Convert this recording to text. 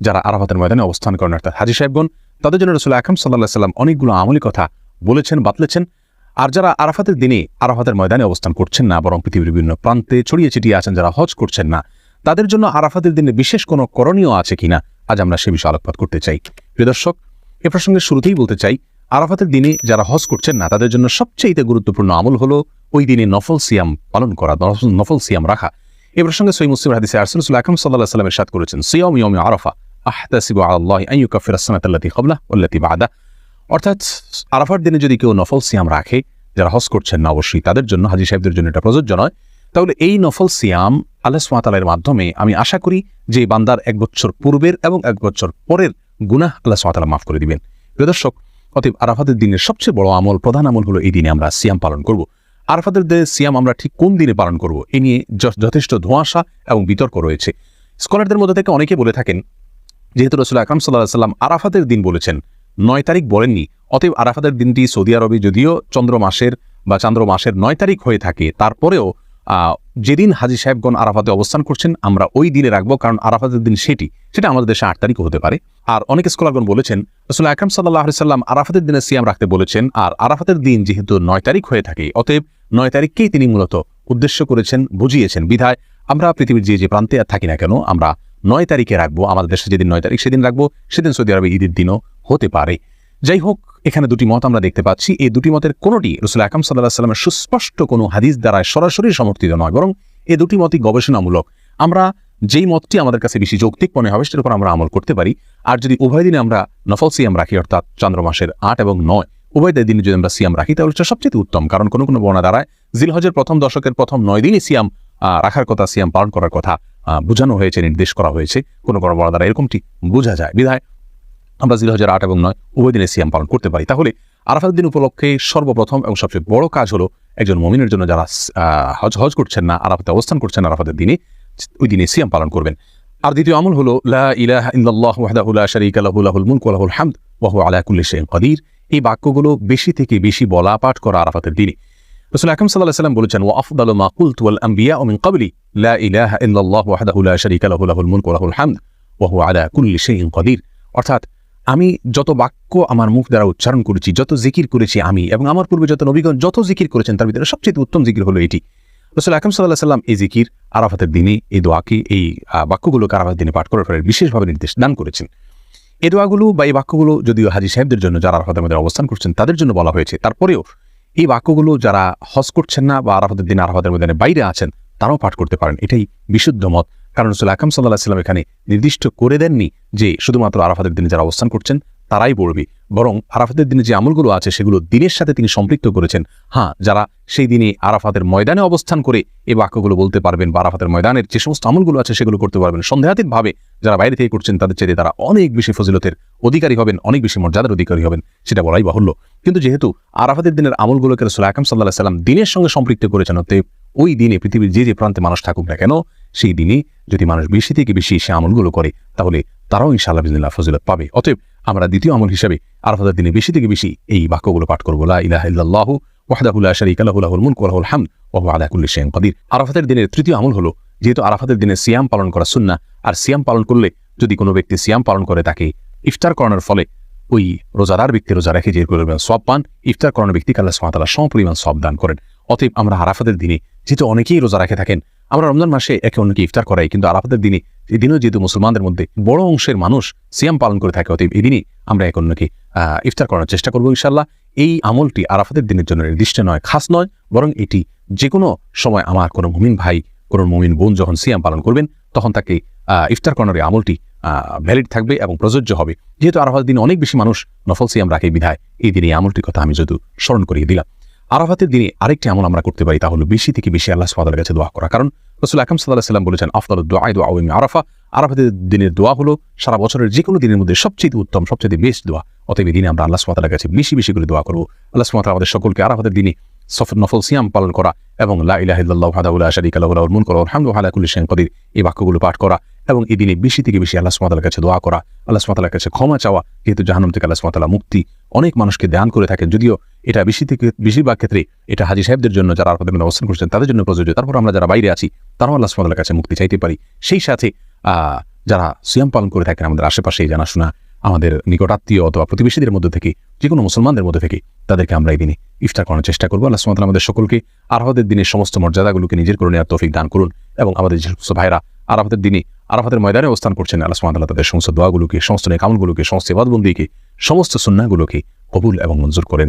যারা আরাফাতের ময়দানে অবস্থান করেন, অর্থাৎ হাজি সাহেবগণ, তাদের জন্য রসুল আকরম সাল্লাহ সাল্লাম অনেকগুলো আমলি কথা বলেছেন, বাতলেছেন। আর যারা আরাফাতের দিনে আরাফাতের ময়দানে অবস্থান করছেন না, বরং পৃথিবীর বিভিন্ন প্রান্তে ছড়িয়ে ছিটিয়ে আছেন, যারা হজ করছেন না, তাদের জন্য আরাফাতের দিনে বিশেষ কোনো করণীয় আছে কিনা, আজ আমরা সে বিষয়ে আলোকপাত করতে চাই। প্রিয় দর্শক, এ প্রসঙ্গে শুরুতেই বলতে চাই, আরাফাতের দিনে যারা হজ করছেন না, তাদের জন্য সবচেয়ে গুরুত্বপূর্ণ আমল হলো ওই দিনে নফল সিয়াম পালন করা, নফল- সিয়াম রাখা। এ প্রসঙ্গে সই মুসলিম হাদিসে আরসুল আকরম সাল্লাহ সাল্লামের সাথ করেছেন, সিয়ম ইয়ম আরফা। আহতাসিবু আল্লাহ আইয়ু কাফির আসসানাতাল্লাতি কবলা ওল্লাতি বাদা অর্থাৎ আরাফার দিনে যদি কেউ নফল সিয়াম রাখে, যারা হজ করছেন না অবশ্যই তাদের জন্য, হাজি সাহেবদের জন্য এটা প্রযোজ্য নয়। তাহলে এই নফল সিয়াম আল্লাহ সুমাতালের মাধ্যমে আমি আশা করি যে বান্দার এক বছর পূর্বের এবং এক বছর পরের গুনাহ আল্লাহ সুমাতালা মাফ করে দিবেন। প্রিয় দর্শক, অতএব আরাফাতের দিনের সবচেয়ে বড় আমল, প্রধান আমল হলো এই দিনে আমরা সিয়াম পালন করব। আরাফাতের দিনে সিয়াম আমরা ঠিক কোন দিনে পালন করব, এ নিয়ে যথেষ্ট ধোঁয়াশা এবং বিতর্ক রয়েছে। স্কলারদের মধ্যে থেকে অনেকে বলে থাকেন যেহেতু রসুল আকরাম সাল্লাহ সাল্লাম আরাফাতের দিন বলেছেন, নয় তারিখ বলেননি, অতএব আরাফাতের দিনটি সৌদি আরবে যদিও চন্দ্র মাসের বা চান্দ্র মাসের নয় তারিখ হয়ে থাকে, তারপরেও যেদিন হাজি সাহেবগণ আরাফাতে অবস্থান করছেন, আমরা ওই দিনে রাখব, কারণ আরাফাতের দিন সেটি, সেটা আমাদের দেশে আট তারিখ হতে পারে। আর অনেক স্কলারগণ বলেছেন, রসুল আকরাম সাল্লাহ সাল্লাম আরাফাতের দিনে সিয়াম রাখতে বলেছেন, আর আরাফাতের দিন যেহেতু নয় তারিখ হয়ে থাকে, অতএব নয় তারিখকেই তিনি মূলত উদ্দেশ্য করেছেন, বুঝিয়েছেন। বিধায় আমরা পৃথিবীর যে যে প্রান্তে আর থাকি না কেন, আমরা নয় তারিখে রাখব, আমাদের দেশে যেদিন নয় তারিখ সেদিন রাখব, সেদিন সৌদি আরবে ঈদের দিনও হতে পারে। যাই হোক, এখানে দুটি মত আমরা দেখতে পাচ্ছি। এই দুটি মতের কোনোটি রসুল আকাম সাল্লাহ সাল্লামের সুস্পষ্ট কোনো হাদিস দ্বারা সরাসরি সমর্থিত নয়, বরং এই দুটি মতই গবেষণামূলক। আমরা যেই মতটি আমাদের কাছে বেশি যৌক্তিক মনে হবে, সেটার উপর আমরা আমল করতে পারি। আর যদি উভয় দিনে আমরা নফল সিয়াম রাখি, অর্থাৎ চন্দ্র মাসের আট এবং নয়, উভয় দিনে যদি আমরা সিয়াম রাখি, তাহলে সেটা সবচেয়ে উত্তম, কারণ কোনো কোনো বর্ণা দ্বারায় জিলহজের প্রথম দশকের প্রথম নয় দিনই সিয়াম রাখার কথা, সিয়াম পালন করার কথা। বোঝানো হয়েছে, নির্দেশ করা হয়েছে, কোনো কোনো বর্ণা দ্বারা এরকমটি বোঝা যায়। বিধায় আমরা জিল হাজার আট এবং নয়, উভয় দিনে সিয়াম পালন করতে পারি। তাহলে আরাফাতের দিন উপলক্ষে সর্বপ্রথম এবং সবচেয়ে বড় কাজ হলো একজন মমিনের জন্য যারা হজ হজ করছেন না, আরাফাতে অবস্থান করছেন আরাফাতের দিনে, ওই দিনে সিয়াম পালন করবেন। আর দ্বিতীয় আমল হলো, লা ইলাহা হামদ, ওয়া হুয়া আলা কুল্লি এই বাক্যগুলো বেশি থেকে বেশি বলা পাঠ করা আরাফাতের দিনে। রসুল আকরম সাল্লাহ সাল্লাম বলেছেন, ওয়া আফদালু মা কুলতু ওয়াল আম্বিয়া মিন ক্বাবলি, লা ইলাহা ইল্লাল্লাহু ওয়াহদাহু লা শারীকা লাহু, লাহুল মুলকু ওয়া লাহুল হামদ, ওয়া হুয়া আলা কুল্লি শাইইন কাদির অর্থাৎ আমি যত বাক্য আমার মুখ দ্বারা উচ্চারণ করেছি, যত জিকির করেছি আমি এবং আমার পূর্বে যত নবীগণ যত জিকির করেছেন, তার ভিতরে সবচেয়ে উত্তম জিকির হলো এটি। রসুল আকরম সাল্লাহ সাল্লাম এই জিকির আরাফাতের দিনে, এই দোয়াকে, এই বাক্যগুলোকে আরাফাতের দিনে পাঠ করার ফলে বিশেষভাবে নির্দেশ দান করেছেন। এই দোয়াগুলো বা এই বাক্যগুলো যদিও হাজি সাহেবদের জন্য যারা আরাফাতের মধ্যে অবস্থান করছেন, তাদের জন্য বলা হয়েছে। তারপরেও এই বাক্যগুলো যারা হজ করছেন না বা আরাফাতের দিন আরাফাতের ময়দানে বাইরে আছেন, তারাও পাঠ করতে পারেন। এটাই বিশুদ্ধ মত। কারণ রসুল আকাম সাল্লাহ সাল্লাম এখানে নির্দিষ্ট করে দেননি যে শুধুমাত্র আরাফাতের দিনে যারা অবস্থান করছেন তারাই পড়বে। বরং আরাফাতের দিনে যে আমলগুলো আছে, সেগুলো দিনের সাথে তিনি সম্পৃক্ত করেছেন। হ্যাঁ যারা সেই দিনে আরাফাতের ময়দানে অবস্থান করে এই বাক্যগুলো বলতে পারবেন বা আরাফাতের ময়দানের যে সমস্ত আমলগুলো আছে, সেগুলো করতে পারবেন। সন্দেহাতীতভাবে যারা বাইরে থেকে করছেন, তাদের চেয়ে তারা অনেক বেশি ফজিলতের অধিকারী হবেন, অনেক বেশি মর্যাদার অধিকারী হবেন, সেটা বলাই বাহুল্য। কিন্তু যেহেতু আরাফাতের দিনের আমলগুলোকে রসুল আকাম সাল্লাহ সাল্লাম দিনের সঙ্গে সম্পৃক্ত করেছেন, অতএব ওই দিনে পৃথিবীর যে যে প্রান্তে মানুষ থাকুক না কেন, সেই দিনে যদি মানুষ বেশি থেকে বেশি সে আমলগুলো করে, তাহলে তারাও ইনশাআল্লাহ বিদিল্লাহ ফজিলত পাবে। অতএব আমরা দ্বিতীয় আমল হিসাবে আরাফাতের দিনে বেশি থেকে বেশি এই বাক্যগুলো পাঠ করব। লা আরাফাতের দিনের তৃতীয় আমল হলো, যেহেতু আরাফাতের দিনে সিয়াম পালন করা সুন্নাহ, আর সিয়াম পালন করলে যদি কোনো ব্যক্তি সিয়াম পালন করে, তাকে ইফতার করানোর ফলে ওই রোজাদার ব্যক্তি রোজা রেখে যে পরিমাণ সব পান, ইফতার করানোর ব্যক্তিকে আল্লাহ সম পরিমাণ সব দান করেন। অতএব আমরা আরাফাতের দিনে যেহেতু অনেকেই রোজা রেখে থাকেন আমরা রমজান মাসে একে অন্যকে ইফতার করাই, কিন্তু আরাফাতের দিনে এই দিনও যেহেতু মুসলমানদের মধ্যে বড় অংশের মানুষ সিয়াম পালন করে থাকে, অতএব এই দিনই আমরা এক অন্যকে ইফতার করার চেষ্টা করব ইনশাল্লাহ এই আমলটি আরাফাতের দিনের জন্য নির্দিষ্ট নয়, খাস নয়, বরং এটি যে কোনো সময় আমার কোনো মুমিন ভাই, কোনো মুমিন বোন যখন সিয়াম পালন করবেন, তখন তাকে ইফতার করানোর এই আমলটি ভ্যালিড থাকবে এবং প্রযোজ্য হবে। যেহেতু আরাফাতের দিনে অনেক বেশি মানুষ নফল সিয়াম রাখে বিধায়, এই দিনে এই আমলটির কথা আমি যদি স্মরণ করিয়ে দিলাম। আরাফাতের দিনে আরেকটি আমল আমরা করতে পারি তা হলো বেশি থেকে বেশি আল্লাহ সুবাদের কাছে দোয়া করা। কারণ রসুল আকাম সাল্লাহ সাল্লাম বলেছেন আফতাল দোয়া দোয়া আরাফা। আরাফাতের দিনের দোয়া হলো সারা বছরের যে কোনো দিনের মধ্যে সবচেয়ে উত্তম, সবচেয়ে বেস্ট দোয়া। অতএব দিনে আমরা আল্লাহ সুমাতার কাছে বেশি বেশি করে দোয়া করব। আল্লাহ সুমাতাল আমাদের সকলকে আরাফাতের দিনে সফর নফল সিয়াম পালন করা এবং লা ইলাহা ইল্লাল্লাহু ওয়াহদাহু লা শারীকা লাহু লাহুল মুলকু ওয়া লাহুল হামদু, ওয়া আলা কদির। এই বাক্যগুলো পাঠ করা এবং এই দিনে বেশি থেকে বেশি আল্লাহ সুমাতার কাছে দোয়া করা। আল্লাহ সুমাতার কাছে ক্ষমা চাওয়া, যেহেতু জাহান্নাম থেকে আল্লাহ সুমাতালা মুক্তি। অনেক মানুষকে দান করে থাকেন, যদিও এটা বেশি থেকে, বেশিরভাগ ক্ষেত্রে এটা হাজি সাহেবদের জন্য যারা আরাফাতের মধ্যে অবস্থান করছেন, তাদের জন্য প্রযোজ্য। তারপর আমরা যারা বাইরে আছি, তারাও আল্লাহ সুমাতার কাছে মুক্তি চাইতে পারি। সেই সাথে যারা সিয়াম পালন করে থাকেন আমাদের আশেপাশে জানাশোনা আমাদের নিকটাত্মীয় অথবা প্রতিবেশীদের মধ্যে থেকে যে কোনো মুসলমানদের মধ্যে থেকে, তাদেরকে আমরা এই দিনে ইফতার করার চেষ্টা করব। আল্লাহ সুমাতাল আমাদের সকলকে আরাফাতের দিনের সমস্ত মর্যাদাগুলোকে নিজের করে নেওয়ার তৌফিক দান করুন এবং আমাদের যে সমস্ত ভাইরা আরাফাতের দিনে, আরাফাতের ময়দানে অবস্থান করছেন, আল্লাহ সুমাতাল্লাহ তাদের সমস্ত দোয়াগুলোকে, সমস্ত নেকামলগুলোকে সমস্ত ইবাদবন্দিকে সমস্ত সুন্নাগুলোকে কবুল এবং মঞ্জুর করেন।